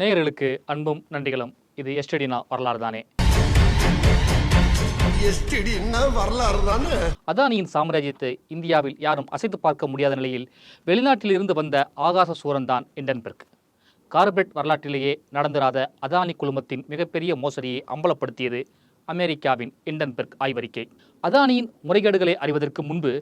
நேயர்களுக்கு அன்பும் நன்றிகளும். இது எஸ்டடினா வரலாறு தானே. அதானியின் சாம்ராஜ்யத்தை இந்தியாவில் யாரும் அசைத்து பார்க்க முடியாத நிலையில் வெளிநாட்டில் இருந்து வந்த ஆகாச சூரன் தான் இண்டன்பெர்க். கார்பரேட் வரலாற்றிலேயே நடந்திராத அதானி குழுமத்தின் மிகப்பெரிய மோசடியை அம்பலப்படுத்தியது அமெரிக்காவின் இண்டன்பெர்க் ஆய்வறிக்கை. அதானியின் முறைகேடுகளை அறிவதற்கு முன்பு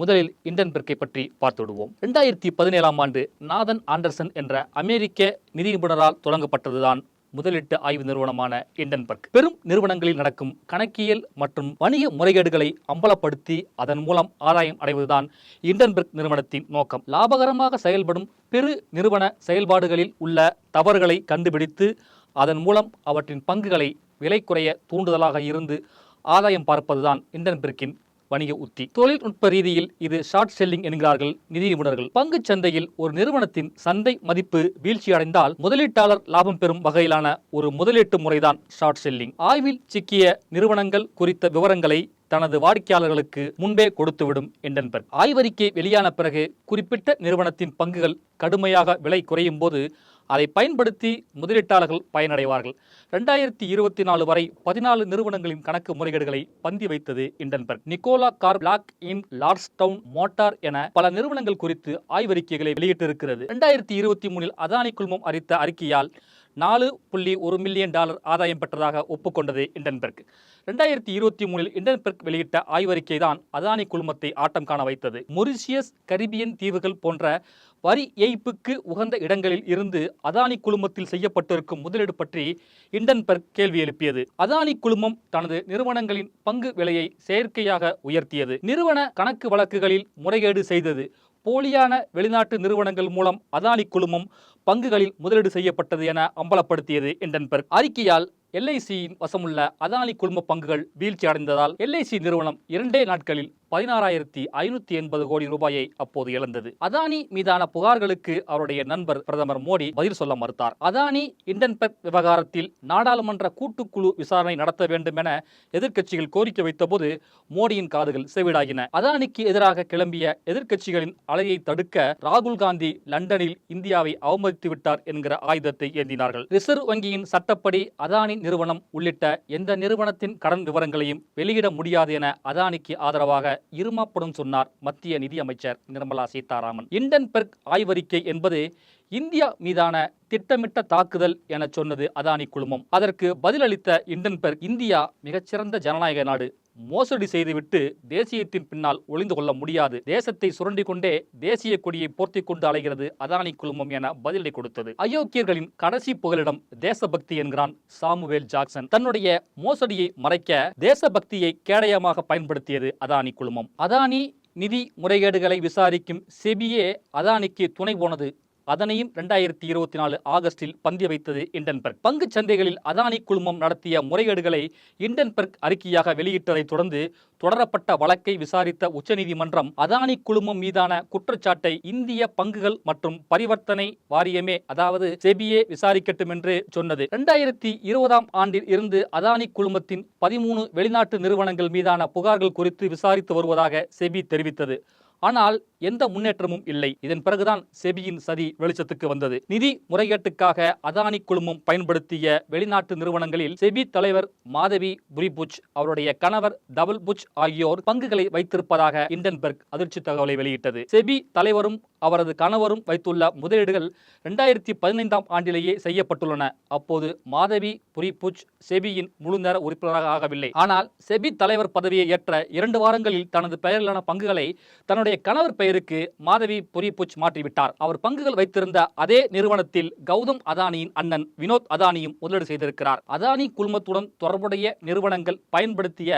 முதலில் இண்டன்பெர்க்கை பற்றி பார்த்துவிடுவோம். ரெண்டாயிரத்தி பதினேழாம் ஆண்டு நாதன் ஆண்டர்சன் என்ற அமெரிக்க நிதி நிபுணரால் தொடங்கப்பட்டதுதான் முதலீட்டு ஆய்வு நிறுவனமான இண்டன்பர்க் பெரும் நிறுவனங்களில் நடக்கும் கணக்கியல் மற்றும் வணிக முறைகேடுகளை அம்பலப்படுத்தி அதன் மூலம் ஆதாயம் அடைவதுதான் இண்டன்பர்க் நிறுவனத்தின் நோக்கம். லாபகரமாக செயல்படும் பெரு நிறுவன செயல்பாடுகளில் உள்ள தவறுகளை கண்டுபிடித்து அதன் மூலம் அவற்றின் பங்குகளை விலை குறைய தூண்டுதலாக இருந்து ஆதாயம் பார்ப்பதுதான் இண்டன்பர்க்கின் வணிக உத்தி. தொழில்நுட்ப ரீதியில் இது ஷார்ட் செல்லிங் என்கிறார்கள் நிதி நிபுணர்கள். பங்கு சந்தையில் ஒரு நிறுவனத்தின் சந்தை மதிப்பு வீழ்ச்சியடைந்தால் முதலீட்டாளர் லாபம் பெறும் வகையிலான ஒரு முதலீட்டு முறைதான் ஷார்ட் செல்லிங் ஆய்வில் சிக்கிய நிறுவனங்கள் குறித்த விவரங்களை தனது வாடிக்கையாளர்களுக்கு முன்பே கொடுத்துவிடும் எண்டன்பர்க். ஆய்வறிக்கை வெளியான பிறகு குறிப்பிட்ட நிறுவனத்தின் பங்குகள் கடுமையாக விலை குறையும் போது அதை பயன்படுத்தி முதலீட்டாளர்கள் பயனடைவார்கள். ரெண்டாயிரத்தி இருபத்தி நாலு வரை பதினாலு நிறுவனங்களின் கணக்கு முறைகேடுகளை பந்தி வைத்தது Hindenburg. Nikola Corp Block Inc Lordstown Motor என பல நிறுவனங்கள் குறித்து ஆய்வறிக்கைகளை வெளியிட்டிருக்கிறது. ரெண்டாயிரத்தி இருபத்தி மூணில் அதானி குழுமம் அறித்த அறிக்கையால் நாலு புள்ளி ஒரு மில்லியன் டாலர் ஆதாயம் பெற்றதாக ஒப்புக்கொண்டது இண்டன்பெர்க். ரெண்டாயிரத்தி இருபத்தி மூணில் இண்டன்பெர்க் வெளியிட்ட ஆய்வறிக்கை தான் அதானி குழுமத்தை ஆட்டம் காண வைத்தது. மொரிஷியஸ் கரிபியன் தீவுகள் போன்ற வரி ஏய்ப்புக்கு உகந்த இடங்களில் இருந்து அதானி குழுமத்தில் செய்யப்பட்டிருக்கும் முதலீடு பற்றி இண்டன்பெர்க் கேள்வி எழுப்பியது. அதானி குழுமம் தனது நிறுவனங்களின் பங்கு விலையை செயற்கையாக உயர்த்தியது. நிறுவன கணக்கு வழக்குகளில் முறைகேடு செய்தது. போலியான வெளிநாட்டு நிறுவனங்கள் மூலம் அதானி குழுமம் பங்குகளில் முதலீடு செய்யப்பட்டது என அம்பலப்படுத்தியது இண்டன்பெர்க் அறிக்கையால் எல்ஐசியின் வசமுள்ள அதானி குழும பங்குகள் வீழ்ச்சி அடைந்ததால் எல்ஐசி நிறுவனம் இரண்டே நாட்களில் பதினாறாயிரத்தி ஐநூத்தி எண்பது கோடி ரூபாயை அப்போது இழந்தது. அதானி மீதான புகார்களுக்கு அவருடைய நண்பர் பிரதமர் மோடி பதில் சொல்ல மறுத்தார். அதானி இண்டன்பெக் விவகாரத்தில் நாடாளுமன்ற கூட்டுக்குழு விசாரணை நடத்த வேண்டும் என எதிர்க்கட்சிகள் கோரிக்கை வைத்தபோது மோடியின் காதுகள் செவிடாகின. அதானிக்கு எதிராக கிளம்பிய எதிர்க்கட்சிகளின் அலையை தடுக்க ராகுல் காந்தி லண்டனில் இந்தியாவை அவமதித்து விட்டார் என்கிற ஆயுதத்தை ஏந்தினார்கள். ரிசர்வ் வங்கியின் சட்டப்படி அதானி நிறுவனம் உள்ளிட்ட எந்த நிறுவனத்தின் கடன் விவரங்களையும் வெளியிட முடியாது என அதானிக்கு ஆதரவாக இருமாப்படும் சொன்னார் மத்திய நிதியமைச்சர் நிர்மலா சீதாராமன். இண்டன்பெர்க் ஆய்வறிக்கை என்பது இந்தியா மீதான திட்டமிட்ட தாக்குதல் என சொன்னது அதானி குழுமம். அதற்கு பதிலளித்த இண்டன்பெர்க் இந்தியா மிகச்சிறந்த ஜனநாயக நாடு. மோசடி செய்துவிட்டு தேசியத்தின் பின்னால் ஒளிந்து கொள்ள முடியாது. தேசத்தை சுரண்டி கொண்டே தேசிய கொடியை போர்த்தி கொண்டு அலைகிறது அதானி குழுமம் என பதிலடி கொடுத்தது. அயோக்கியர்களின் கடைசி புகலிடம் தேசபக்தி என்கிறான் சாமுவேல் ஜாக்சன். தன்னுடைய மோசடியை மறைக்க தேசபக்தியை கேடயமாக பயன்படுத்தியது அதானி குழுமம். அதானி நிதி முறைகேடுகளை விசாரிக்கும் செபியே அதானிக்கு துணை போனது அதனையும் ரெண்டாயிரத்தி இருபத்தி நாலு ஆகஸ்டில் பந்தி வைத்தது இண்டன்பர்க் பங்கு சந்தைகளில் அதானி குழுமம் நடத்திய முறைகேடுகளை இண்டன்பர்க் அறிக்கையாக வெளியிட்டதைத் தொடர்ந்து தொடரப்பட்ட வழக்கை விசாரித்த உச்சநீதிமன்றம் அதானி குழுமம் மீதான குற்றச்சாட்டை இந்திய பங்குகள் மற்றும் பரிவர்த்தனை வாரியமே அதாவது செபியே விசாரிக்கட்டும் என்று சொன்னது. ரெண்டாயிரத்தி இருபதாம் ஆண்டில் இருந்து அதானி குழுமத்தின் பதிமூணு வெளிநாட்டு நிறுவனங்கள் மீதான புகார்கள் குறித்து விசாரித்து வருவதாக செபி தெரிவித்தது. ஆனால் எந்த முன்னேற்றமும் இல்லை. இதன் பிறகுதான் செபியின் சதி வெளிச்சத்துக்கு வந்தது. நிதி முறைகேட்டுக்காக அதானி குழுமம் பயன்படுத்திய வெளிநாட்டு நிறுவனங்களில் செபி தலைவர் மாதவி புரிபுச் அவருடைய கணவர் டபுள் புச் ஆகியோர் பங்குகளை வைத்திருப்பதாக இண்டன்பெர்க் அதிர்ச்சி தகவலை வெளியிட்டது. செபி தலைவரும் அவரது கணவரும் வைத்துள்ள முதலீடுகள் இரண்டாயிரத்தி பதினைந்தாம் ஆண்டிலேயே செய்யப்பட்டுள்ளன. அப்போது மாதவி புரிபுச் செபியின் முழுநேர உறுப்பினராக ஆகவில்லை. ஆனால் செபி தலைவர் பதவியை ஏற்ற இரண்டு வாரங்களில் தனது பெயரிலான பங்குகளை தன்னுடைய கணவர் பெயர் பேருக்கு மாதவி புரிபுச் மாற்றிவிட்டார். அவர் பங்குகள் வைத்திருந்த அதே நிறுவனத்தில் கௌதம் அதானியின் அண்ணன் வினோத் அதானியும் முதலீடு செய்திருக்கிறார். அதானி குழுமத்துடன் தொடர்புடைய நிறுவனங்கள் பயன்படுத்திய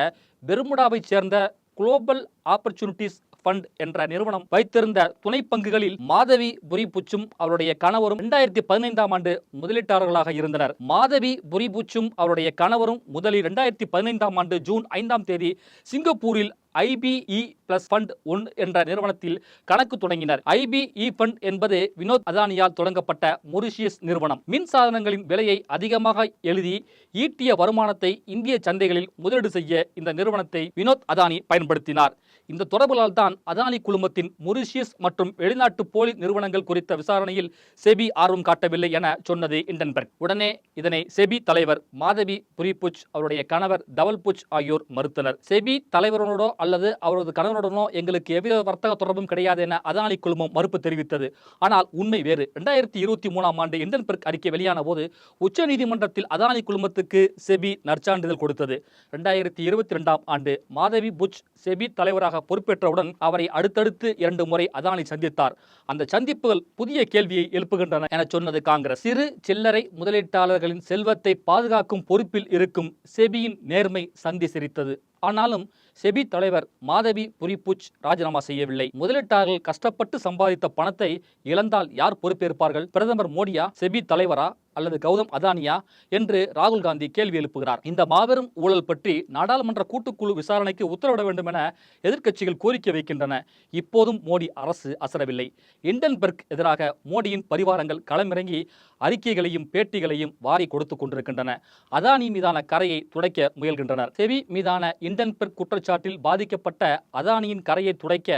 பெர்முடாவைச் சேர்ந்த குளோபல் ஆப்பர்ச்சுனிட்டிஸ் ஃபண்ட் என்ற நிறுவனம் வைத்திருந்த துணை பங்குகளில் மாதவி புரிபுச்சும் அவருடைய கணவரும் இரண்டாயிரத்தி பதினைந்தாம் ஆண்டு முதலீட்டாளர்களாக இருந்தனர். மாதவி புரிபுச்சும் அவருடைய கணவரும் முதலில் இரண்டாயிரத்தி பதினைந்தாம் ஆண்டு ஜூன் ஐந்தாம் தேதி சிங்கப்பூரில் ஐபிஇ பிளஸ் ஃபண்ட் ஒன் என்ற நிறுவனத்தில் கணக்கு தொடங்கினர். ஐபிஇ ஃபண்ட் என்பது வினோத் அதானியால் தொடங்கப்பட்ட மொரிஷியஸ் நிறுவனம். மின் சாதனங்களின் விலையை அதிகமாக எழுதி ஈட்டிய வருமானத்தை இந்திய சந்தைகளில் முதலீடு செய்ய இந்த நிறுவனத்தை வினோத் அதானி பயன்படுத்தினார். இந்த தொடர்புகளால் தான் அதானி குழுமத்தின் மொரிஷியஸ் மற்றும் வெளிநாட்டு போலி நிறுவனங்கள் குறித்த விசாரணையில் செபி ஆர்வம் காட்டவில்லை என சொன்னது இண்டன்பர்க். உடனே இதனை செபி தலைவர் மாதவி புரிபுச் அவருடைய கணவர் தவல் புச் ஆகியோர் மறுத்தனர். செபி தலைவருடனோ அல்லது அவரது கணவருடனோ எங்களுக்கு எவ்வித வர்த்தக தொடர்பும் கிடையாது என அதானி குழுமம் மறுப்பு தெரிவித்தது. ஆனால் உண்மை வேறு. இரண்டாயிரத்தி இருபத்தி மூணாம் ஆண்டு இண்டன்பர்க் அறிக்கை வெளியான போது உச்சநீதிமன்றத்தில் அதானி குழுமத்துக்கு செபி நற்சான்றிதழ் கொடுத்தது. இரண்டாயிரத்தி இருபத்தி ரெண்டாம் ஆண்டு மாதவி புச் செபி தலைவராக பொறுப்பேற்றவுடன் அவரை அடுத்தடுத்து இரண்டு முறை அதானி சந்தித்தார். அந்த சந்திப்புகள் புதிய கேள்வியை எழுப்புகின்றன என சொன்னது காங்கிரஸ். சிறு சில்லறை முதலீட்டாளர்களின் செல்வத்தை பாதுகாக்கும் பொறுப்பில் இருக்கும் செபியின் நேர்மை சந்தி சிரித்தது. ஆனாலும் செபி தலைவர் மாதவி புரிபுச் ராஜினாமா செய்யவில்லை. முதலீட்டாளர்கள் கஷ்டப்பட்டு சம்பாதித்த பணத்தை இழந்தால் யார் பொறுப்பேற்பார்கள்? பிரதமர் மோடியா செபி தலைவரா அல்லது கௌதம் அதானியா என்று ராகுல் காந்தி கேள்வி எழுப்புகிறார். இந்த மாபெரும் ஊழல் பற்றி நாடாளுமன்ற கூட்டுக்குழு விசாரணைக்கு உத்தரவிட வேண்டும் என எதிர்க்கட்சிகள் கோரிக்கை வைக்கின்றன. இப்போதும் மோடி அரசு அசரவில்லை. இண்டன்பர்க் எதிராக மோடியின் பரிவாரங்கள் களமிறங்கி அறிக்கைகளையும் பேட்டிகளையும் வாரி கொடுத்து கொண்டிருக்கின்றன. அதானி மீதான கரையை துடைக்க முயல்கின்றனர். செபி மீதான இண்டன்பர்க் குற்றச்சாட்டில் பாதிக்கப்பட்ட அதானியின் கரையை துடைக்க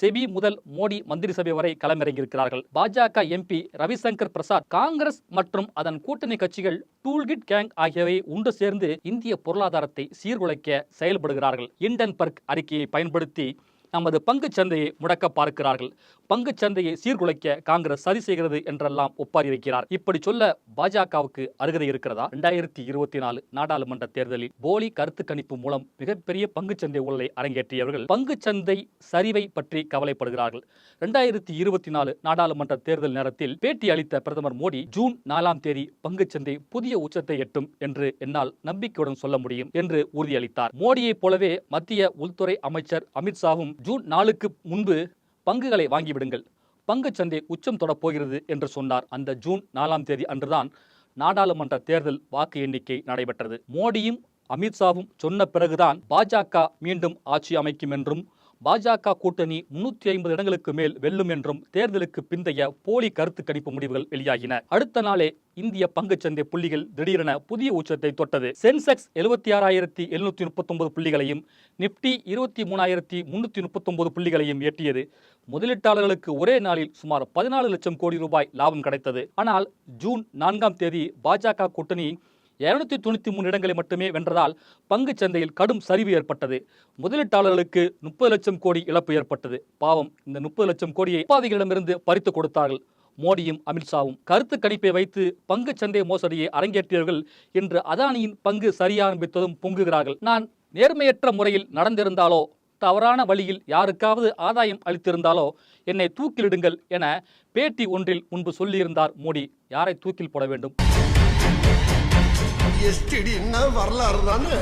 செபி முதல் மோடி மந்திரி சபை வரை களமிறங்கியிருக்கிறார்கள். பாஜக எம்பி ரவிசங்கர் பிரசாத் காங்கிரஸ் மற்றும் அதன் கூட்டணி கட்சிகள் டூல்கிட் கேங் ஆகியவை ஒன்று சேர்ந்து இந்திய பொருளாதாரத்தை சீர்குலைக்க செயல்படுகிறார்கள். இண்டன்பர்க் அறிக்கையை பயன்படுத்தி நமது பங்குச் சந்தையை முடக்க பார்க்கிறார்கள். பங்குச் சந்தையை சீர்குலைக்க காங்கிரஸ் சதி செய்கிறது என்றெல்லாம் ஒப்பாரி வைக்கிறார் இப்படி சொல்ல பாஜகவுக்கு அருகதை இருக்கிறதா? ரெண்டாயிரத்தி இருபத்தி நாலு நாடாளுமன்ற தேர்தலில் போலி கருத்து கணிப்பு மூலம் மிகப்பெரிய பங்குச் சந்தை ஊழலை அரங்கேற்றியவர்கள் பங்குச் சந்தை சரிவை பற்றி கவலைப்படுகிறார்கள். ரெண்டாயிரத்தி இருபத்தி நாலு நாடாளுமன்ற தேர்தல் நேரத்தில் பேட்டி அளித்த பிரதமர் மோடி ஜூன் நாலாம் தேதி பங்குச் சந்தை புதிய உச்சத்தை எட்டும் என்று என்னால் நம்பிக்கையுடன் சொல்ல முடியும் என்று உறுதியளித்தார். மோடியைப் போலவே மத்திய உள்துறை அமைச்சர் அமித்ஷாவும் ஜூன் நாலுக்கு முன்பு பங்குகளை வாங்கிவிடுங்கள். பங்குச் சந்தை உச்சம் தொடப் போகிறது என்று சொன்னார். அந்த ஜூன் நாலாம் தேதி அன்றுதான் நாடாளுமன்ற தேர்தல் வாக்கு எண்ணிக்கை நடைபெற்றது. மோடியும் அமித்ஷாவும் சொன்ன பிறகுதான் பாஜக மீண்டும் ஆட்சி அமைக்கும் என்றும் பாஜக கூட்டணி முன்னூத்தி ஐம்பது இடங்களுக்கு மேல் வெல்லும் என்றும் தேர்தலுக்கு பிந்தைய போலி கருத்து கணிப்பு முடிவுகள் வெளியாகின. அடுத்த நாளே இந்திய பங்குச்சந்தை புள்ளிகள் திடீரென புதிய உச்சத்தை தொட்டது. சென்செக்ஸ் எழுபத்தி ஆறாயிரத்தி எழுநூத்தி முப்பத்தொன்பது புள்ளிகளையும் நிப்டி இருபத்தி மூணாயிரத்தி முன்னூத்தி முப்பத்தொன்பது புள்ளிகளையும் எட்டியது முதலீட்டாளர்களுக்கு ஒரே நாளில் சுமார் பதினாலு லட்சம் கோடி ரூபாய் லாபம் கிடைத்தது. ஆனால் ஜூன் நான்காம் தேதி பாஜக கூட்டணி இருநூத்தி தொண்ணூற்றி மூணு இடங்களை மட்டுமே வென்றதால் பங்குச் சந்தையில் கடும் சரிவு ஏற்பட்டது. முதலீட்டாளர்களுக்கு முப்பது லட்சம் கோடி இழப்பு ஏற்பட்டது. பாவம் இந்த முப்பது லட்சம் கோடியை உபாதிகளிடமிருந்து பறித்து கொடுத்தார்கள். மோடியும் அமித்ஷாவும் கருத்து கணிப்பை வைத்து பங்குச் சந்தை மோசடியை அரங்கேற்றியவர்கள் இன்று அதானியின் பங்கு சரியரம்பித்ததும் பொங்குகிறார்கள். நான் நேர்மையற்ற முறையில் நடந்திருந்தாலோ தவறான வழியில் யாருக்காவது ஆதாயம் அளித்திருந்தாலோ என்னை தூக்கிலிடுங்கள் என பேட்டி ஒன்றில் முன்பு சொல்லியிருந்தார் மோடி. யாரை தூக்கில் போட வேண்டும்? எஸ்டிடின்னா வரலாறு தானே?